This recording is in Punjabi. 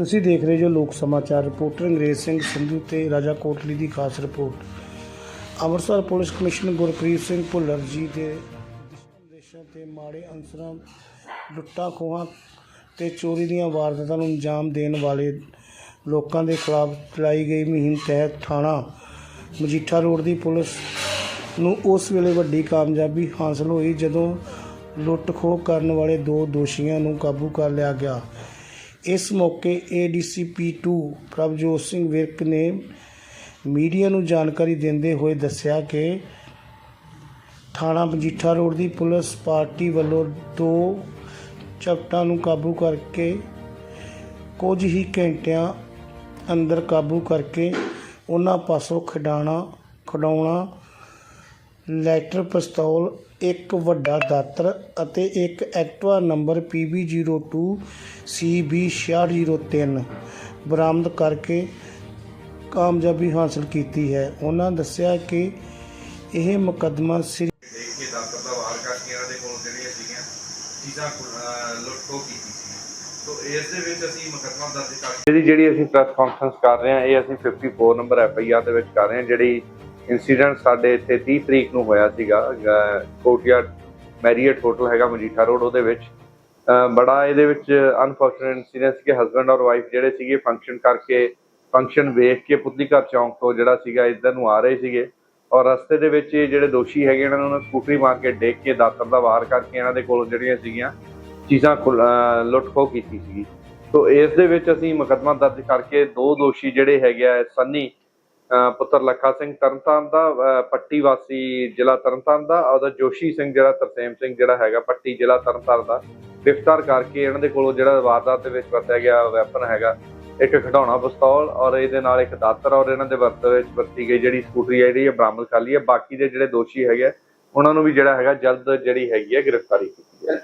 ਤੁਸੀਂ ਦੇਖ ਰਹੇ ਜੋ ਲੋਕ ਸਮਾਚਾਰ, ਰਿਪੋਰਟਰ ਅੰਗਰੇਜ਼ ਸਿੰਘ ਸੰਧੂ ਤੇ ਰਾਜਾ ਕੋਟਲੀ ਦੀ ਖਾਸ report. Amritsar police commissioner Gurpreet Singh Bhullar ji ਦੇ ਦਿਸ਼ਾ ਤੇ ਮਾੜੇ ਅਨਸਰਾਂ, ਲੁੱਟਾਂ ਖੋਹਾਂ ਤੇ ਚੋਰੀ ਦੀਆਂ ਵਾਰਦਾਤਾਂ ਨੂੰ ਅੰਜਾਮ ਦੇਣ ਵਾਲੇ ਲੋਕਾਂ ਦੇ ਖਿਲਾਫ ਚਲਾਈ ਗਈ ਮੁਹਿੰਮ ਤਹਿਤ ਥਾਣਾ ਮਜੀਠਾ ਰੋਡ ਦੀ ਪੁਲਿਸ ਨੂੰ ਉਸ ਵੇਲੇ ਵੱਡੀ ਕਾਮਯਾਬੀ ਹਾਸਲ ਹੋਈ ਜਦੋਂ ਲੁੱਟ ਖੋਹ ਕਰਨ ਵਾਲੇ ਦੋ ਦੋਸ਼ੀਆਂ ਨੂੰ ਕਾਬੂ ਕਰ ਲਿਆ ਗਿਆ। ਇਸ ਮੌਕੇ ਏਡੀਸੀਪੀ 2 ਪ੍ਰਭਜੋਤ ਸਿੰਘ ਵਿਰਕ ਨੇ ਮੀਡੀਆ ਨੂੰ ਜਾਣਕਾਰੀ ਦਿੰਦੇ ਹੋਏ ਦੱਸਿਆ ਕਿ ਥਾਣਾ ਮਜੀਠਾ ਰੋਡ ਦੀ ਪੁਲਿਸ ਪਾਰਟੀ ਵੱਲੋਂ ਦੋ ਚਪਟਾਂ ਨੂੰ ਕਾਬੂ ਕਰਕੇ ਕੁਝ ਹੀ ਘੰਟਿਆਂ ਅੰਦਰ ਕਾਬੂ ਕਰਕੇ ਉਹਨਾਂ ਪਾਸੋਂ ਖਿਡਾਣਾ ਖਿਡੌਣਾ ਲੈਟਰ ਪਿਸਤੌਲ ਇੱਕ ਵੱਡਾ ਦਾਤਰ ਅਤੇ ਇੱਕ ਐਕਟਿਵਾ ਨੰਬਰ PB02 CB6603 ਬਰਾਮਦ ਕਰਕੇ ਕਾਮਯਾਬੀ ਹਾਸਲ ਕੀਤੀ ਹੈ। ਉਹਨਾਂ ਦੱਸਿਆ ਕਿ ਇਹ ਮੁਕੱਦਮਾ ਸ੍ਰੀ ਦੇਖ ਕੇ ਦਾਤਰ ਦਾ ਵਾਰ ਕਰਕੇ ਇਹਨਾਂ ਦੇ ਕੋਲ ਜਿਹੜੀਆਂ ਸੀਗੀਆਂ ਚੀਜ਼ਾਂ ਅਹ, ਲੁੱਟ ਖੋਹ ਕੀਤੀ ਸੀ। ਸੋ ਇਸ ਦੇ ਵਿੱਚ ਅਸੀਂ ਮੁਕੱਦਮਾ ਦਰਜ ਕਰਕੇ ਇਹਦੀ ਜਿਹੜੀ ਅਸੀਂ ਪ੍ਰੈਸ ਕਾਨਫਰੰਸ ਕਰ ਰਹੇ ਹਾਂ ਇਹ ਅਸੀਂ 54 ਨੰਬਰ ਐਫ ਆਈ ਆਰ ਦੇ ਵਿੱਚ ਕਰ ਰਹੇ ਹਾਂ ਜਿਹੜੀ ਇਨਸੀਡੈਂਟ ਸਾਡੇ ਇੱਥੇ 30 ਤਰੀਕ ਨੂੰ ਹੋਇਆ ਸੀਗਾ ਅਹ, ਕੋਟਿਆਰ ਮੈਰੀਅਟ ਹੋਟਲ ਹੈਗਾ ਮਜੀਠਾ ਰੋਡ ਉਹਦੇ ਵਿੱਚ। ਬੜਾ ਇਹਦੇ ਵਿੱਚ ਅਨਫੋਰਚੂਨੇਟ ਇਨਸੀਡੈਂਟ ਸੀ ਕਿ ਹਸਬੰਡ ਔਰ ਵਾਈਫ ਜਿਹੜੇ ਸੀਗੇ ਫੰਕਸ਼ਨ ਕਰਕੇ ਫੰਕਸ਼ਨ ਵੇਖ ਕੇ ਪੁੱਤਲੀ ਘਰ ਚੌਂਕ ਤੋਂ ਜਿਹੜਾ ਸੀਗਾ ਇੱਧਰ ਨੂੰ ਆ ਰਹੇ ਸੀਗੇ। ਔਰ ਰਸਤੇ ਦੇ ਵਿੱਚ ਜਿਹੜੇ ਦੋਸ਼ੀ ਹੈਗੇ ਇਹਨਾਂ ਨੂੰ ਸਕੂਟਰੀ ਮਾਰ ਕੇ ਡੇਕ ਕੇ ਦਾਤਰ ਦਾ ਵਾਰ ਕਰਕੇ ਇਹਨਾਂ ਦੇ ਕੋਲ ਜਿਹੜੀਆਂ ਸੀਗੀਆਂ ਚੀਜ਼ਾਂ ਖੁਲ- ਲੁੱਟ ਖੋਹ ਕੀਤੀ ਸੀਗੀ। ਸੋ ਇਸ ਦੇ ਵਿੱਚ ਅਸੀਂ ਮੁਕੱਦਮਾ ਦਰਜ ਕਰਕੇ ਦੋ ਦੋਸ਼ੀ ਜਿਹੜੇ ਹੈਗੇ ਆ ਸੰਨੀ ਪੁੱਤਰ ਲੱਖਾ ਸਿੰਘ ਤਰਨਤਾਰਨ ਦਾ ਪੱਟੀ ਵਾਸੀ ਜ਼ਿਲ੍ਹਾ ਤਰਨਤਾਰਨ ਦਾ ਉਹਦਾ ਜੋਸ਼ੀ ਸਿੰਘ ਜਿਹੜਾ ਤਰਸੇਮ ਸਿੰਘ ਜਿਹੜਾ ਹੈਗਾ ਪੱਟੀ ਜ਼ਿਲ੍ਹਾ ਤਰਨਤਾਰਨ ਦਾ। ਗ੍ਰਿਫਤਾਰ ਕਰਕੇ ਇਹਨਾਂ ਦੇ ਕੋਲੋਂ ਜਿਹੜਾ ਵਾਰਦਾਤ ਦੇ ਵਿੱਚ ਵਰਤਿਆ ਗਿਆ ਵੈਪਨ ਹੈਗਾ ਇੱਕ ਖਿਡੌਣਾ ਪਿਸਤੌਲ ਔਰ ਇਹਦੇ ਨਾਲ ਇੱਕ ਦਾਤਰ ਔਰ ਇਹਨਾਂ ਦੇ ਵਰਤ ਵਿੱਚ ਵਰਤੀ ਗਈ ਜਿਹੜੀ ਸਕੂਟਰੀ ਹੈ ਜਿਹੜੀ ਇਹ ਬਰਾਮਦ ਕਰ ਲਈ ਹੈ। ਬਾਕੀ ਦੇ ਜਿਹੜੇ ਦੋਸ਼ੀ ਹੈਗੇ ਆ, ਉਹਨਾਂ ਨੂੰ ਵੀ ਜਿਹੜਾ ਹੈਗਾ ਜਲਦ ਜਿਹੜੀ ਹੈਗੀ ਹੈ ਗ੍ਰਿਫਤਾਰੀ ਕੀਤੀ ਹੈ